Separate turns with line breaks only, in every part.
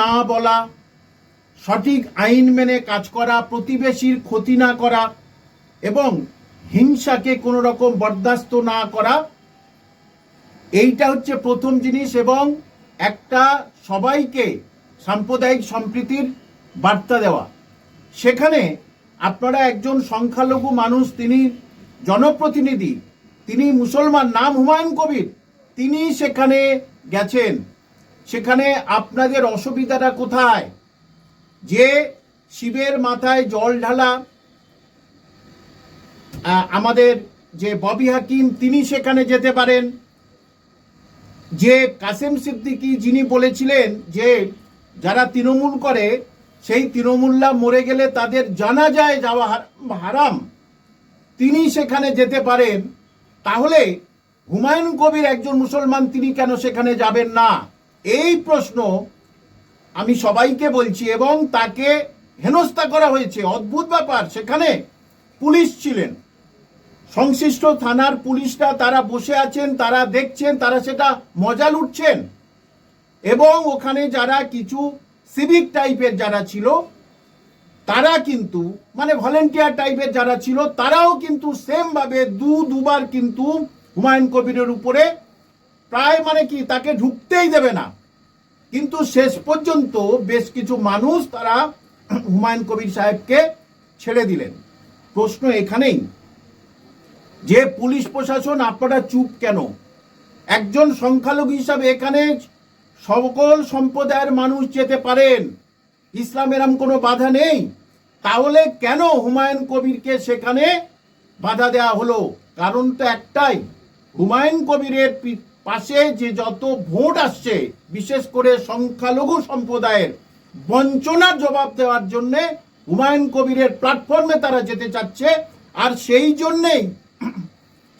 না বলা, সঠিক আইন মেনে কাজ করা, প্রতিবেশীর ক্ষতি না করা এবং হিংসাকে কোনো রকম বরদাস্ত না করা, এইটা হচ্ছে প্রথম জিনিস এবং একটা সবাইকে সাম্প্রদায়িক সম্প্রীতির বার্তা দেওয়া। সেখানে আপনারা একজন সংখ্যালঘু মানুষ, তিনি জনপ্রতিনিধি, তিনি মুসলমান, নাম হুমায়ুন কবির, তিনি সেখানে গেছেন। সেখানে আপনাদের অসুবিধাটা কোথায়? যে শিবের মাথায় জল ঢালা আমাদের যে ববি হাকিম, তিনি সেখানে যেতে পারেন। যে কাসেম সিদ্দিকী যিনি বলেছিলেন যে যারা তৃণমূল করে, সেই তৃণমূল্লা মরে গেলে তাদের জানা যায় যাওয়া হার- হারাম। তিনি সেখানে যেতে পারেন। তাহলে হুমায়ুন কবির একজন মুসলমান, তিনি কেন সেখানে যাবেন না? এই প্রশ্ন আমি সবাইকে বলছি এবং তাকে হেনস্থা করা হয়েছে। অদ্ভুত ব্যাপার। সেখানে পুলিশ ছিলেন। সংশ্লিষ্ট থানার পুলিশরা তারা বসে আছেন, তারা দেখছেন, তারা সেটা মজা লুটছেন। এবং ওখানে যারা কিছু সিভিক টাইপের যারা ছিল, তারা কিন্তু মানে ভলেন্টিয়ার টাইপের যারা ছিল, তারাও কিন্তু সেম ভাবে দু দুবার কিন্তু হুমায়ুন কবিরের উপরে প্রায় মানে কি, তাকে ঢুকতেই দেবে না। কিন্তু শেষ পর্যন্ত বেশ কিছু মানুষ তারা হুমায়ুন কবির সাহেবকে ছেড়ে দিলেন। প্রশ্ন এখানেই, যে পুলিশ প্রশাসন আপনারা চুপ কেন? একজন সংখ্যালঘু হিসাবে এখানে সকল সম্প্রদায়ের মানুষ যেতে পারেন। ইসলাম এরম কোনো বাধা নেই। তাহলে কেন হুমায়ুন কবিরকে সেখানে বাধা দেওয়া হলো? কারণ তো একটাই, হুমায়ুন কবিরের পাশে যে যত ভোট আসছে, বিশেষ করে সংখ্যালঘু সম্প্রদায়ের বঞ্চনার জবাব দেওয়ার জন্যে হুমায়ুন কবিরের প্ল্যাটফর্মে তারা যেতে চাচ্ছে। আর সেই জন্যেই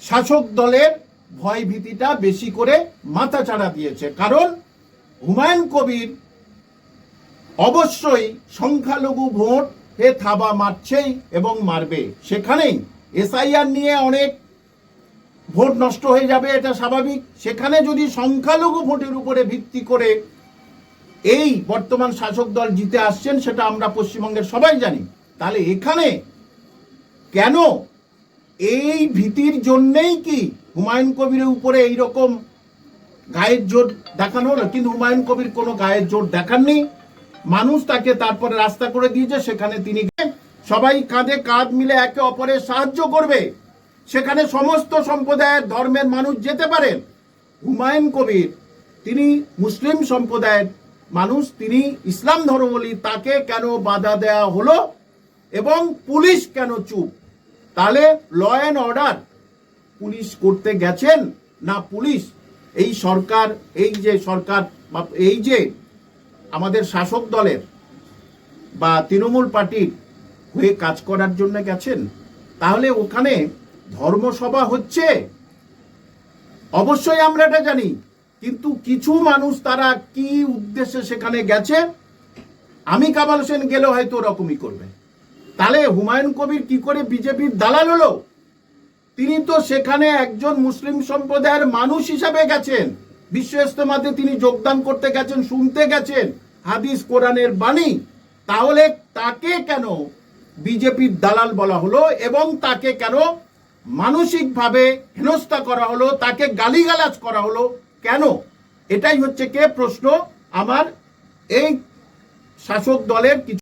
শাসক দলের ভয় ভীতিটা বেশি করে মাথা চাড়া দিয়েছে। কারণ হুমায়ুন কবির অবশ্যই সংখ্যালঘু ভোট এ থাবা মারছেই এবং মারবে। সেখানেই এসআইআর নিয়ে অনেক ভোট নষ্ট হয়ে যাবে, এটা স্বাভাবিক। সেখানে যদি সংখ্যালঘু ভোটের উপরে ভিত্তি করে এই বর্তমান শাসক দল জিতে আসছেন, সেটা আমরা পশ্চিমবঙ্গের সবাই জানি। তাহলে এখানে কেন এই ভীতির জন্যেই কি হুমায়ুন কবিরের উপরে এই রকম গায়ের জোর দেখানো হলো? কিন্তু হুমায়ুন কবির কোনো গায়ের জোর দেখাননি। মানুষ তাকে তারপরে রাস্তা করে দিয়েছে, সেখানে তিনি সবাই কাঁধে কাঁধ মিলে একে অপরের সাহায্য করবে। সেখানে সমস্ত সম্প্রদায়ের ধর্মের মানুষ যেতে পারেন। হুমায়ুন কবির, তিনি মুসলিম সম্প্রদায়ের মানুষ, তিনি ইসলাম ধর্মবলী তাকে কেন বাধা দেওয়া হলো এবং পুলিশ কেন চুপ? তাহলে ল অ্যান্ড অর্ডার পুলিশ করতে গেছেন না পুলিশ? এই সরকার, এই যে সরকার, বা এই যে আমাদের শাসক দলের বা তৃণমূল পার্টির হয়ে কাজ করার জন্য গেছেন, তাহলে ওখানে ধর্মসভা হচ্ছে। অবশ্যই আমরা এটা জানি, কিন্তু কিছু মানুষ তারা কি উদ্দেশ্যে সেখানে গেছে? আমি কামাল হোসেন গেলে হয়তো ওরকমই করবে। তাহলে হুমায়ুন কবির কি করে বিজেপির দালাল হলো? তিনি তো সেখানে একজন মুসলিম সম্প্রদায়ের মানুষ হিসাবে গেছেন। বিশ্ব ইস্তেমাতে তিনি যোগদান করতে গেছেন, শুনতে গেছেন। হাদিস, কোরআনের বাণী। তাহলে তাকে কেন বিজেপির দালাল বলা হলো এবং তাকে কেন মানসিকভাবে হেনস্থা করা হলো, তাকে গালিগালাজ করা হলো। কেন? এটাই হচ্ছে কে প্রশ্ন? আমার এই শাসক দলের কিছু